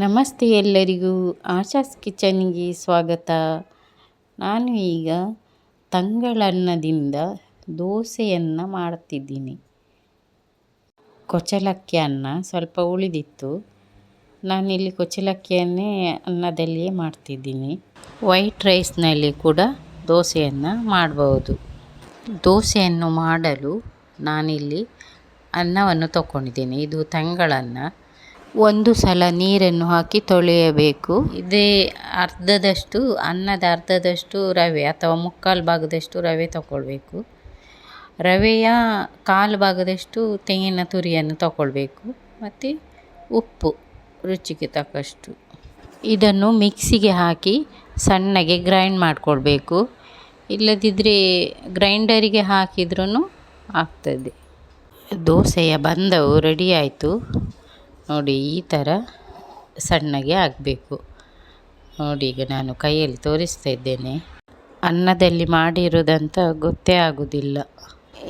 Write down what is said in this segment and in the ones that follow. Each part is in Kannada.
ನಮಸ್ತೆ ಎಲ್ಲರಿಗೂ ಆಶಾಸ್ ಕಿಚನ್ಗೆ ಸ್ವಾಗತ. ನಾನು ಈಗ ತಂಗಳನ್ನದಿಂದ ದೋಸೆಯನ್ನು ಮಾಡ್ತಿದ್ದೀನಿ. ಕೊಚಲಕ್ಕಿ ಅನ್ನ ಸ್ವಲ್ಪ ಉಳಿದಿತ್ತು. ನಾನಿಲ್ಲಿ ಕೊಚಲಕ್ಕಿಯನ್ನೇ ಅನ್ನದಲ್ಲಿಯೇ ಮಾಡ್ತಿದ್ದೀನಿ. ವೈಟ್ ರೈಸ್ನಲ್ಲಿ ಕೂಡ ದೋಸೆಯನ್ನು ಮಾಡಬಹುದು ದೋಸೆಯನ್ನು ಮಾಡಲು ನಾನಿಲ್ಲಿ ಅನ್ನವನ್ನು ತಗೊಂಡಿದ್ದೀನಿ ಇದು ತಂಗಳನ್ನ. ಒಂದು ಸಲ ನೀರನ್ನು ಹಾಕಿ ತೊಳೆಯಬೇಕು. ಇದೇ ಅರ್ಧದಷ್ಟು, ಅನ್ನದ ಅರ್ಧದಷ್ಟು ರವೆ ಅಥವಾ ಮುಕ್ಕಾಲು ಭಾಗದಷ್ಟು ರವೆ ತಗೊಳ್ಬೇಕು. ರವೆಯ ಕಾಲು ಭಾಗದಷ್ಟು ತೆಂಗಿನ ತುರಿಯನ್ನು ತಗೊಳ್ಬೇಕು. ಮತ್ತು ಉಪ್ಪು ರುಚಿಗೆ ತಕ್ಕಷ್ಟು. ಇದನ್ನು ಮಿಕ್ಸಿಗೆ ಹಾಕಿ ಸಣ್ಣಗೆ ಗ್ರೈಂಡ್ ಮಾಡಿಕೊಳ್ಬೇಕು. ಇಲ್ಲದಿದ್ದರೆ ಗ್ರೈಂಡರಿಗೆ ಹಾಕಿದ್ರೂ ಆಗ್ತದೆ. ದೋಸೆಯ ಬಂದವು ರೆಡಿ ಆಯಿತು. ನೋಡಿ, ಈ ಥರ ಸಣ್ಣಗೆ ಆಗಬೇಕು. ನೋಡಿ, ಈಗ ನಾನು ಕೈಯಲ್ಲಿ ತೋರಿಸ್ತಾ ಇದ್ದೇನೆ. ಅನ್ನದಲ್ಲಿ ಮಾಡಿರೋದಂತ ಗೊತ್ತೇ ಆಗೋದಿಲ್ಲ.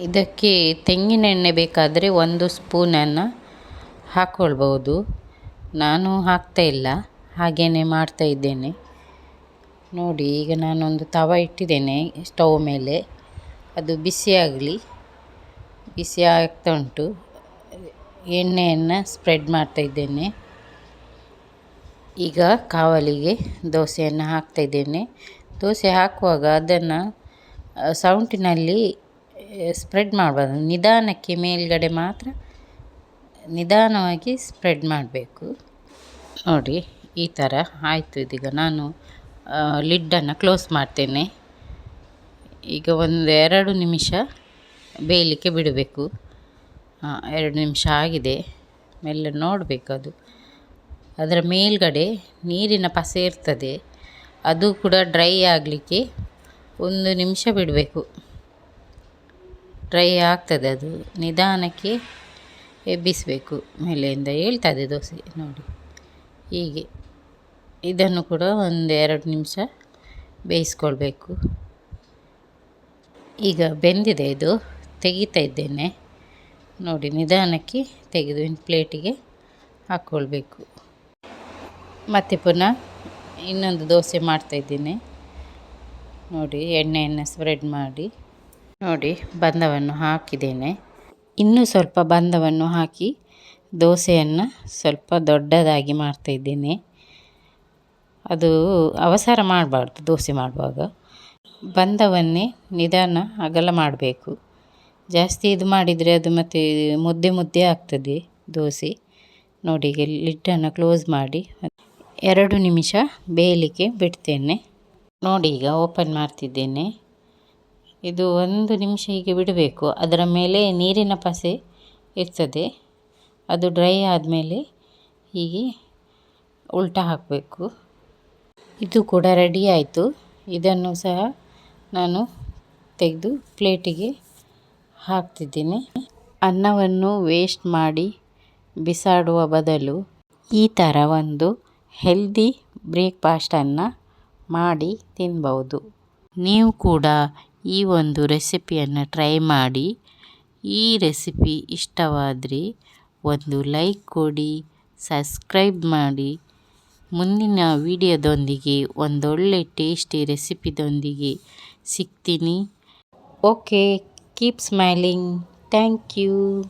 ಇದಕ್ಕೆ ತೆಂಗಿನೆಣ್ಣೆ ಬೇಕಾದರೆ ಒಂದು ಸ್ಪೂನನ್ನು ಹಾಕ್ಕೊಳ್ಬೋದು ನಾನು ಹಾಕ್ತಾ ಇಲ್ಲ ಹಾಗೇ ಮಾಡ್ತಾ ಇದ್ದೇನೆ. ನೋಡಿ, ಈಗ ನಾನೊಂದು ತವ ಇಟ್ಟಿದ್ದೇನೆ ಸ್ಟವ್ ಮೇಲೆ. ಅದು ಬಿಸಿಯಾಗಲಿ, ಬಿಸಿ ಆಗ್ತಾ ಉಂಟು. ಎಣ್ಣೆಯನ್ನು ಸ್ಪ್ರೆಡ್ ಮಾಡ್ತಾಯಿದ್ದೇನೆ ಈಗ ಕಾವಲಿಗೆ ದೋಸೆಯನ್ನು ಹಾಕ್ತಾಯಿದ್ದೇನೆ ದೋಸೆ ಹಾಕುವಾಗ ಅದನ್ನು ಸೌಂಟಿನಲ್ಲಿ ಸ್ಪ್ರೆಡ್ ಮಾಡಬಾರ್ದು. ನಿಧಾನಕ್ಕೆ ಮೇಲ್ಗಡೆ ಮಾತ್ರ ನಿಧಾನವಾಗಿ ಸ್ಪ್ರೆಡ್ ಮಾಡಬೇಕು. ನೋಡಿ, ಈ ಥರ ಆಯಿತು ಇದೀಗ. ನಾನು ಲಿಡ್ಡನ್ನು ಕ್ಲೋಸ್ ಮಾಡ್ತೇನೆ. ಈಗ ಒಂದು ಎರಡು ನಿಮಿಷ ಬೇಯಲಿಕ್ಕೆ ಬಿಡಬೇಕು. ಎರಡು ನಿಮಿಷ ಆಗಿದೆ. ಮೆಲ್ಲ ನೋಡಬೇಕು ಅದು. ಅದರ ಮೇಲ್ಗಡೆ ನೀರಿನ ಪಸೆ ಇರ್ತದೆ. ಅದು ಕೂಡ ಡ್ರೈ ಆಗಲಿಕ್ಕೆ ಒಂದು ನಿಮಿಷ ಬಿಡಬೇಕು. ಡ್ರೈ ಆಗ್ತದೆ ಅದು. ನಿಧಾನಕ್ಕೆ ಎಬ್ಬಿಸಬೇಕು. ಮೇಲೆಯಿಂದ ಹೇಳ್ತದೆ ದೋಸೆ. ನೋಡಿ. ಹೀಗೆ. ಇದನ್ನು ಕೂಡ ಒಂದು ಎರಡು ನಿಮಿಷ ಬೇಯಿಸ್ಕೊಳ್ಬೇಕು. ಈಗ ಬೆಂದಿದೆ ಇದು. ತೆಗಿತಾ ಇದ್ದೇನೆ. ನೋಡಿ, ನಿಧಾನಕ್ಕೆ ತೆಗೆದು ಇನ್ನು ಪ್ಲೇಟಿಗೆ ಹಾಕ್ಕೊಳ್ಬೇಕು. ಮತ್ತು ಪುನಃ ಇನ್ನೊಂದು ದೋಸೆ ಮಾಡ್ತಾಯಿದ್ದೀನಿ ನೋಡಿ, ಎಣ್ಣೆಯನ್ನು ಸ್ಪ್ರೆಡ್ ಮಾಡಿ. ನೋಡಿ, ಬಂದವನ್ನು ಹಾಕಿದ್ದೇನೆ. ಇನ್ನೂ ಸ್ವಲ್ಪ ಬಂದವನ್ನು ಹಾಕಿ ದೋಸೆಯನ್ನು ಸ್ವಲ್ಪ ದೊಡ್ಡದಾಗಿ ಮಾಡ್ತಾಯಿದ್ದೇನೆ ಅದು ಅವಸರ ಮಾಡಬಾರ್ದು, ದೋಸೆ ಮಾಡುವಾಗ. ಬಂದವನ್ನೇ ನಿಧಾನ ಅಗಲ ಮಾಡಬೇಕು. ಜಾಸ್ತಿ ಇದು ಮಾಡಿದರೆ ಅದು ಮತ್ತೆ ಮುದ್ದೆ ಮುದ್ದೆ ಆಗ್ತದೆ ದೋಸೆ. ನೋಡಿ, ಈಗ ಲಿಡ್ಡನ್ನು ಕ್ಲೋಸ್ ಮಾಡಿ. ಎರಡು ನಿಮಿಷ ಬೇಯಲಿಕ್ಕೆ ಬಿಡ್ತೇನೆ. ನೋಡಿ, ಈಗ ಓಪನ್ ಮಾಡ್ತಿದ್ದೇನೆ. ಇದು ಒಂದು ನಿಮಿಷ ಹೀಗೆ ಬಿಡಬೇಕು. ಅದರ ಮೇಲೆ ನೀರಿನ ಪಸೆ ಇರ್ತದೆ. ಅದು ಡ್ರೈ ಆದಮೇಲೆ ಹೀಗೆ ಉಲ್ಟಾ ಹಾಕಬೇಕು. ಇದು ಕೂಡ ರೆಡಿ ಆಯಿತು. ಇದನ್ನು ಸಹ ನಾನು ತೆಗೆದು ಪ್ಲೇಟಿಗೆ ಹಾಕ್ತಿದ್ದೀನಿ. ಅನ್ನವನ್ನು ವೇಸ್ಟ್ ಮಾಡಿ ಬಿಸಾಡುವ ಬದಲು ಈ ಥರ ಒಂದು ಹೆಲ್ದಿ ಬ್ರೇಕ್ಫಾಸ್ಟನ್ನು ಮಾಡಿ ತಿನ್ಬೌದು ನೀವು ಕೂಡ ಈ ಒಂದು ರೆಸಿಪಿಯನ್ನು ಟ್ರೈ ಮಾಡಿ. ಈ ರೆಸಿಪಿ ಇಷ್ಟವಾದರೆ ಒಂದು ಲೈಕ್ ಕೊಡಿ ಸಬ್ಸ್ಕ್ರೈಬ್ ಮಾಡಿ. ಮುಂದಿನ ವಿಡಿಯೋದೊಂದಿಗೆ ಒಂದೊಳ್ಳೆ ಟೇಸ್ಟಿ ರೆಸಿಪಿದೊಂದಿಗೆ ಸಿಗ್ತೀನಿ. Okay Keep smiling. Thank you.